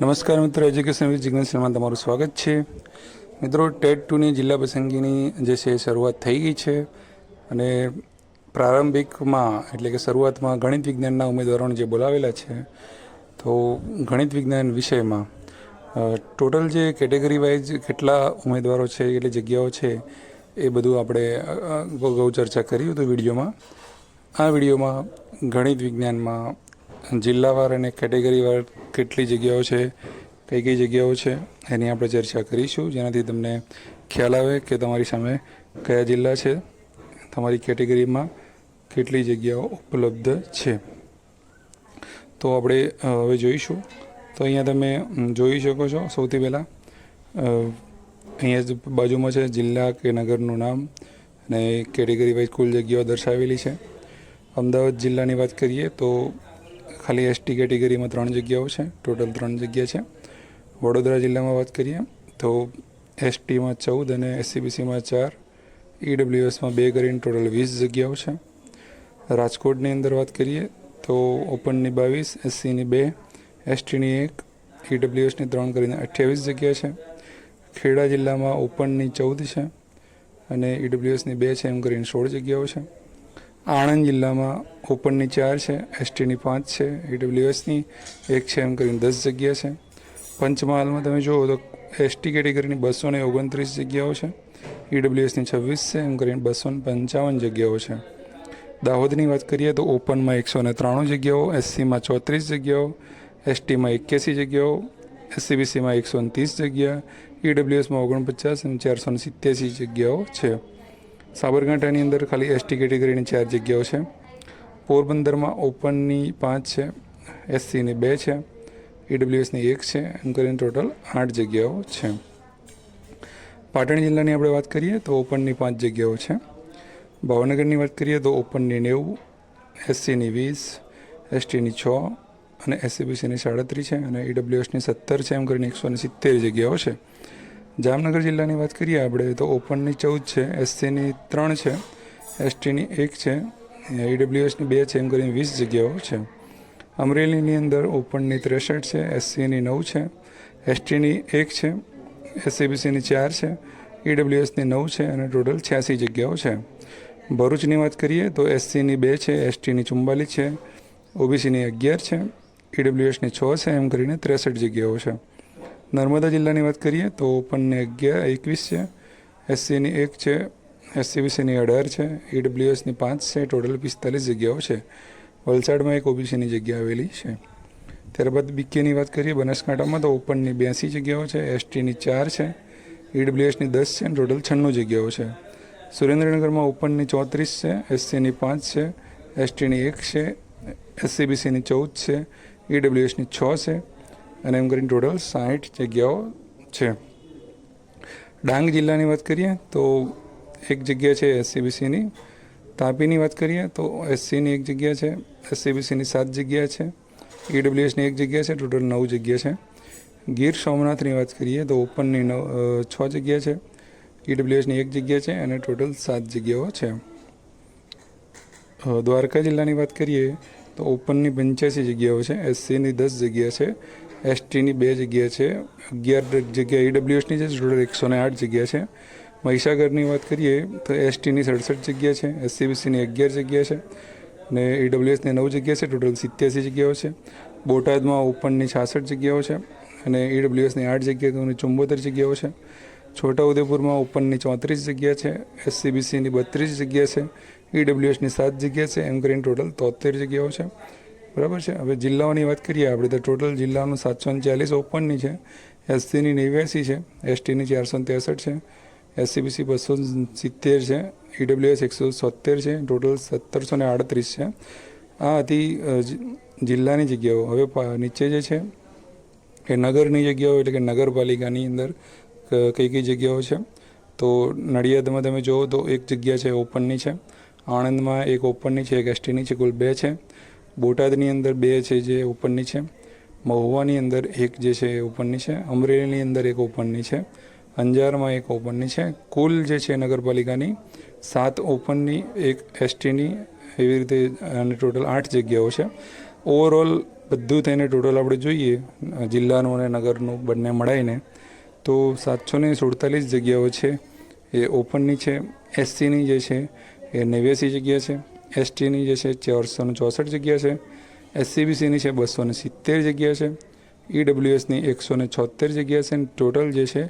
નમસ્કાર મિત્રો education with Jignesh તમારું સ્વાગત છે. મિત્રો, ટેટ ટુની જિલ્લા પસંદગીની જે છે એ શરૂઆત થઈ ગઈ છે અને પ્રારંભિકમાં, એટલે કે શરૂઆતમાં ગણિત વિજ્ઞાનના ઉમેદવારોને જે બોલાવેલા છે, તો ગણિત વિજ્ઞાન વિષયમાં ટોટલ જે કેટેગરી વાઇઝ કેટલા ઉમેદવારો છે એટલે જગ્યાઓ છે, એ બધું આપણે અગાઉ ચર્ચા કરી હતું વિડીયોમાં. આ વિડીયોમાં ગણિત વિજ્ઞાનમાં જિલ્લાવાર અને કેટેગરીવાર કેટલી જગ્યાઓ છે, કઈ કઈ જગ્યાઓ છે, એની આપણે ચર્ચા કરીશું. જેનાથી તમને ખ્યાલ આવે કે તમારી સામે કયા જિલ્લા છે, તમારી કેટેગરીમાં કેટલી જગ્યાઓ ઉપલબ્ધ છે. તો આપણે હવે જોઈશું. તો અહીંયા તમે જોઈ શકો છો સૌથી પહેલાં અહીંયા બાજુમાં છે જિલ્લા કે નગરનું નામ અને કેટેગરી વાઇઝ કુલ જગ્યાઓ દર્શાવેલી છે. અમદાવાદ જિલ્લાની વાત કરીએ તો ખાલી એસટી કેટેગરીમાં ત્રણ જગ્યાઓ છે. ટોટલ ત્રણ જગ્યા છે. વડોદરા જિલ્લામાં વાત કરીએ તો એસટીમાં ચૌદ અને એસસીબીસીમાં ચાર. ઈડબ્લ્યુએસમાં બે કરીને ટોટલ વીસ જગ્યાઓ છે. રાજકોટની અંદર વાત કરીએ તો ઓપનની બાવીસ એસસીની બે એસટીની એક ઈડબ્લ્યુએસની ત્રણ કરીને અઠ્યાવીસ જગ્યા છે. ખેડા જિલ્લામાં ઓપનની ચૌદ છે અને ઈડબ્લ્યુએસની બે છે એમ કરીને સોળ જગ્યાઓ છે. આણંદ જિલ્લામાં ઓપનની ચાર છે, એસટીની પાંચ છે, ઈડબ્લ્યુએસની એક છે, એમ કરીને દસ જગ્યા છે. પંચમહાલમાં તમે જુઓ તો એસટી કેટેગરીની બસો ને ઓગણત્રીસ જગ્યાઓ છે, ઈડબ્લ્યુએસની છવ્વીસ છે, એમ કરીને બસો પંચાવન જગ્યાઓ છે. દાહોદની વાત કરીએ તો ઓપનમાં એકસો ને ત્રાણું જગ્યાઓ, એસસીમાં ચોત્રીસ જગ્યાઓ, એસટીમાં એક્યાસી જગ્યાઓ, એસસીબીસીમાં એકસો ને ત્રીસ જગ્યા, ઈડબ્લ્યુએસમાં ઓગણપચાસ અને ચારસો ને સિત્યાસી જગ્યાઓ છે. સાબરકાંઠાની અંદર ખાલી એસટી કેટેગરીની ચાર જગ્યાઓ છે. પોરબંદરમાં ઓપનની પાંચ છે એસસીની બે છે ઈડબ્લ્યુએસની એક છે, એમ કરીને ટોટલ આઠ જગ્યાઓ છે. પાટણ જિલ્લાની આપણે વાત કરીએ તો ઓપનની પાંચ જગ્યાઓ છે. ભાવનગરની વાત કરીએ તો ઓપનની નેવું એસસીની વીસ એસટીની છ અને એસસીબીસીની સાડત્રીસ છે અને ઈડબ્લ્યુએસની સત્તર છે, એમ કરીને એકસો સિત્તેર જગ્યાઓ છે. જામનગર જિલ્લાની વાત કરીએ આપણે, તો ઓપનની ચૌદ છે, એસસીની ત્રણ છે, એસટીની એક છે ઈડબ્લ્યુએસની બે છે, એમ કરીને વીસ જગ્યાઓ છે. અમરેલીની અંદર ઓપનની ત્રેસઠ છે, એસસીની નવ છે, એસટીની એક છે, એસસીબીસીની ચાર છે, ઈડબ્લ્યુએસની નવ છે, અને ટોટલ છ્યાસી જગ્યાઓ છે. ભરૂચની વાત કરીએ, તો એસસીની બે છે, એસટીની ચુમ્બાલીસ છે, ઓબીસીની અગિયાર છે, ઈડબ્લ્યુએસની છ છે, એમ કરીને ત્રેસઠ જગ્યાઓ છે. નર્મદા જિલ્લાની વાત કરીએ તો ઓપનની અગિયાર, એકવીસ છે. એસસીની એક છે. એસસીબીસીની અઢાર છે. ઈડબ્લ્યુએસની પાંચ છે. ટોટલ પિસ્તાલીસ જગ્યાઓ છે. વલસાડમાં એક ઓબીસીની જગ્યા આવેલી છે. ત્યારબાદ બીકેની વાત કરીએ, બનાસકાંઠામાં તો ઓપનની બ્યાસી જગ્યાઓ છે. એસટીની ચાર છે. ઈડબ્લ્યુએસની દસ છે. ટોટલ છન્નું જગ્યાઓ છે. સુરેન્દ્રનગરમાં ઓપનની ચોત્રીસ છે. એસસીની પાંચ છે. એસટીની એક છે. એસસીબીસીની ચૌદ છે. ઈડબ્લ્યુએસની છ છે. અને એમ કરીને ટોટલ સાઠ જગ્યાઓ છે. ડાંગ જિલ્લાની વાત કરીએ તો એક જગ્યા છે એસસીબીસીની. તાપીની વાત કરીએ તો એસસીની એક જગ્યા છે, એસસીબીસીની સાત જગ્યા છે, ઈડબ્લ્યુએસની એક જગ્યા છે, ટોટલ નવ જગ્યા છે. ગીર સોમનાથની વાત કરીએ તો ઓપનની નવ છ જગ્યા છે, ઈડબ્લ્યુએસની એક જગ્યા છે અને ટોટલ સાત જગ્યાઓ છે. દ્વારકા જિલ્લાની વાત કરીએ તો ઓપનની પંચ્યાસી જગ્યાઓ છે, એસસીની દસ જગ્યા છે એસટીની બે જગ્યા છે. અગિયાર જગ્યા ઈડબ્લ્યુએસની છે, ટોટલ એકસો ને આઠ જગ્યા છે. મહીસાગરની વાત કરીએ તો એસટીની સડસઠ જગ્યા છે એસસીબીસીની અગિયાર જગ્યા છે ને ઈડબ્લ્યુએસની નવ જગ્યા છે, ટોટલ સિત્યાસી જગ્યાઓ છે. બોટાદમાં ઓપનની છાસઠ જગ્યાઓ છે અને ઈડબ્લ્યુએસની આઠ જગ્યા તો ચુંબોતેર જગ્યાઓ છે. છોટાઉદેપુરમાં ઓપનની ચોત્રીસ જગ્યા છે એસસીબીસીની બત્રીસ જગ્યા છે ઈડબ્લ્યુએસની સાત જગ્યા છે, એમ કરીને ટોટલ તોતેર જગ્યાઓ છે. બરાબર છે? હવે જિલ્લાઓની વાત કરીએ, આપણે તો ટોટલ જિલ્લાનું સાતસો ચાલીસ ઓપનની છે. એસસીની નેવ્યાસી છે, એસટીની ચારસો ત્રેસઠ છે, એસસીબીસી બસો સિત્તેર છે, ઈડબ્લ્યુએસ એકસો સોતેર છે, ટોટલ સત્તરસો ને આડત્રીસ છે. આ હતી જિલ્લાની જગ્યાઓ. હવે નીચે જે છે, એ નગરની જગ્યાઓ એટલે કે નગરપાલિકાની અંદર કઈ કઈ જગ્યાઓ છે? તો નડિયાદમાં તમે જુઓ તો એક જગ્યા છે ઓપનની છે. આણંદમાં એક ઓપનની છે, એક એસટીની છે, કુલ બે છે. બોટાદની અંદર બે છે જે ઓપનની છે. મહુવાની અંદર એક જે છે એ ઓપનની છે. અમરેલીની અંદર એક ઓપનની છે. અંજારમાં એક ઓપનની છે. કુલ જે છે નગરપાલિકાની સાત ઓપનની એક એસટીની, એવી રીતે અને ટોટલ આઠ જગ્યાઓ છે. ઓવરઓલ બધું થઈને ટોટલ આપણે જોઈએ, જિલ્લાનું અને નગરનું બંને મળાઈને, તો સાતસો ને સુડતાલીસ જગ્યાઓ છે. એ ઓપનની છે. એસસીની જે છે એ નેવ્યાસી જગ્યા છે. એસટીની જે છે ચારસો ચોસઠ જગ્યા છે, એસસીબીસીની છે બસો ને સિત્તેર જગ્યા છે, ઈડબ્લ્યુએસની એકસો ને છોતેર જગ્યા છે અને ટોટલ જે છે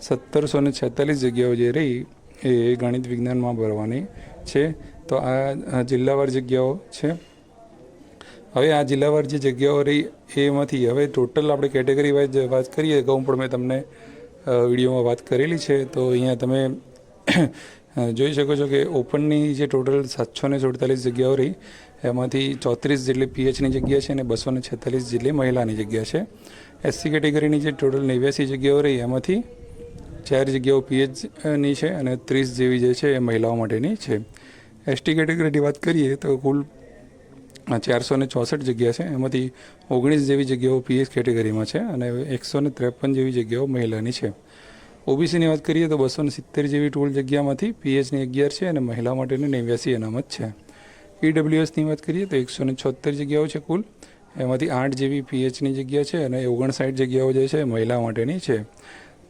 સત્તરસો ને છેતાલીસ જગ્યાઓ જે રહી એ ગણિત વિજ્ઞાનમાં ભરવાની છે. તો આ જિલ્લાવાર જગ્યાઓ છે. હવે આ જિલ્લાવાર જે જગ્યાઓ રહી એમાંથી હવે ટોટલ આપણે કેટેગરી વાઇઝ વાત કરીએ અગાઉ પણ મેં તમને વિડીયોમાં વાત કરેલી છે. તો અહીંયા તમે જોઈ શકો છો કે ઓપનની જે ટોટલ સાતસો ને સુડતાલીસ જગ્યાઓ રહી, એમાંથી ચોત્રીસ જેટલી પીએચની જગ્યા છે અને બસો ને છેતાલીસ જેટલી મહિલાની જગ્યા છે. એસસી કેટેગરીની જે ટોટલ નેવ્યાસી જગ્યાઓ રહી, એમાંથી ચાર જગ્યાઓ પીએચની છે અને ત્રીસ જેવી જે છે એ મહિલાઓ માટેની છે. એસટી કેટેગરીની વાત કરીએ તો કુલ ચારસો ને ચોસઠ જગ્યા છે, એમાંથી ઓગણીસ જેવી જગ્યાઓ પીએચ કેટેગરીમાં છે અને એકસો ને ત્રેપન જેવી જગ્યાઓ મહિલાની છે. ઓબીસીની વાત કરીએ તો બસો સિત્તેર જેવી ટોલ જગ્યામાંથી પીએચની અગિયાર છે અને મહિલા માટેની નેવ્યાસી અનામત છે. ઈડબ્લ્યુએસની વાત કરીએ તો એકસો ને છોતેર જગ્યાઓ છે કુલ. એમાંથી આઠ જેવી પીએચની જગ્યા છે અને ઓગણસાઠ જગ્યાઓ જે છે મહિલા માટેની છે.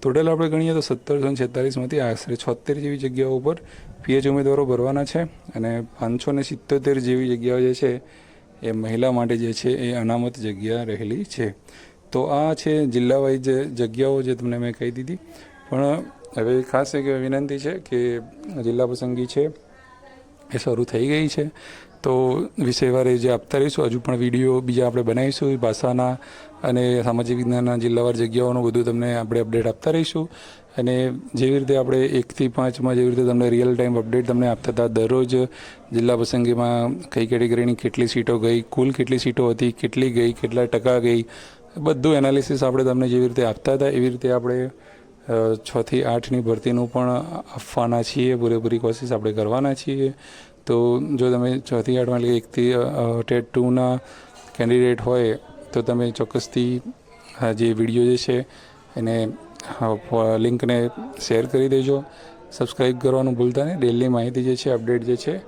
ટોટલ આપણે ગણીએ તો સત્તરસો ને છેતાલીસમાંથી આશરે છોતેર જેવી જગ્યાઓ ઉપર પીએચ ઉમેદવારો ભરવાના છે અને પાંચસો ને સિત્તોતેર જેવી જગ્યાઓ જે છે એ મહિલા માટે જે છે એ અનામત જગ્યા રહેલી છે. તો આ છે જિલ્લા વાઇઝ જગ્યાઓ જે તમને મેં કહી દીધી. પણ હવે ખાસ એક વિનંતી છે કે જિલ્લા પસંદગી છે, એ શરૂ થઈ ગઈ છે. તો વિષયવારે જે આપતા રહીશું, હજુ પણ વીડિયો બીજા આપણે બનાવીશું ભાષાના અને સામાજિક વિજ્ઞાનના જિલ્લાવાર જગ્યાઓનું બધું તમને આપણે અપડેટ આપતા રહીશું. અને જેવી રીતે આપણે એકથી પાંચમાં જેવી રીતે તમને રિયલ ટાઈમ અપડેટ તમને આપતા હતા, દરરોજ જિલ્લા પસંદગીમાં કઈ કેટેગરીની કેટલી સીટો ગઈ, કુલ કેટલી સીટો હતી, કેટલી ગઈ, કેટલા ટકા ગઈ, બધું એનાલિસિસ આપણે તમને જેવી રીતે આપતા હતા, એવી રીતે આપણે અ, છથી આઠની ભરતીનું પણ આપવાના છીએ પૂરેપૂરી કોશિશ આપણે કરવાના છીએ. તો જો તમે છથી આઠમાં એટલે એકથી ટેટ ટુના કેન્ડિડેટ હોય તો તમે ચોક્કસથી જે વીડિયો જે છે એને લિંકને શેર કરી દેજો. સબસ્ક્રાઈબ કરવાનું ભૂલતા નહીં. ડેલી માહિતી જે છે અપડેટ જે છે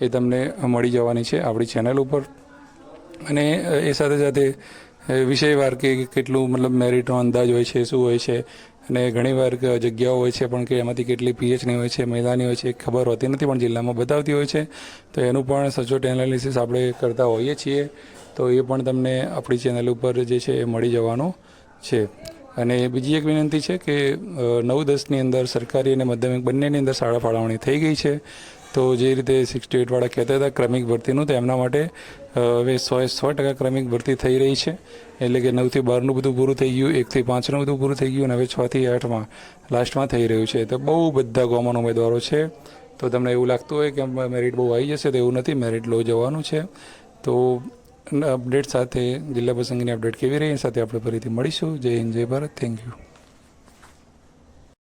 એ તમને મળી જવાની છે આપણી ચેનલ ઉપર. અને એ સાથે સાથે વિષયવાર કે કેટલું મતલબ મેરિટનો અંદાજ હોય છે, શું હોય છે, અને ઘણીવાર જગ્યાઓ હોય છે પણ કે એમાંથી કેટલી પીએચની હોય છે મહિલાની હોય છે ખબર હોતી નથી પણ જિલ્લામાં બતાવતી હોય છે. તો એનું પણ સચોટ એનાલિસિસ આપણે કરતા હોઈએ છીએ. તો એ પણ તમને આપણી ચેનલ ઉપર જે છે એ મળી જવાનું છે. અને બીજી એક વિનંતી છે કે નવ દસની અંદર સરકારી અને માધ્યમિક બંનેની અંદર શાળા ફાળવણી થઈ ગઈ છે. તો જે રીતે સિક્સટી એટવાળા કહેતા હતા ક્રમિક ભરતીનું, તો એમના માટે હવે સો સો ટકા ક્રમિક ભરતી થઈ રહી છે. એટલે કે નવથી બારનું બધું પૂરું થઈ ગયું, એકથી પાંચનું બધું પૂરું થઈ ગયું અને હવે છથી આઠમાં લાસ્ટમાં થઈ રહ્યું છે. તો બહુ બધા કોમન ઉમેદવારો છે. તો તમને એવું લાગતું હોય કે મેરિટ બહુ આવી જશે તો એવું નથી મેરિટ લો જવાનું છે. તો અપડેટ સાથે જિલ્લા પ્રસંગની અપડેટ કેવી રહી, એ સાથે આપણે ફરીથી મળીશું. જય હિન્દ, જય ભારત. Thank you